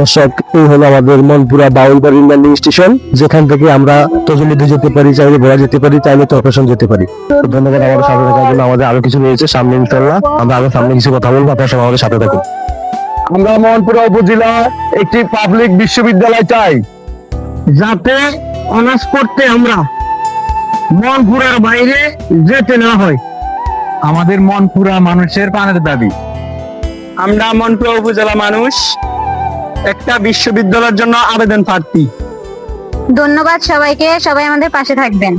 দর্শক, এই হলো আমাদের মনপুরা বাউলবাড়ি ল্যান্ডিং স্টেশন, যেখান থেকে আমরা তজলিতে যেতে পারি, চাইলে ভোলা যেতে পারি, চাইলে তর্কেশন যেতে পারি। ধন্যবাদ আমাদের সাথে থাকার জন্য। আমাদের আরও কিছু রয়েছে, সামনে ইনশাল্লাহ আমরা আরও সামনে কিছু কথা বলব, আপনার সবাই আমাদের সাথে থাকুন। আমরা মোহনপুরা উপজেলা একটি পাবলিক বিশ্ববিদ্যালয় চাই, যাতে অনার্স করতে আমরা মনপুরার বাইরে যেতে না হয়। আমাদের মনপুরা মানুষের প্রাণের দাবি। আমরা মনপুরা উপজেলা মানুষ একটা বিশ্ববিদ্যালয়ের জন্য আবেদন প্রার্থী। ধন্যবাদ সবাইকে সবাই আমাদের পাশে থাকবেন।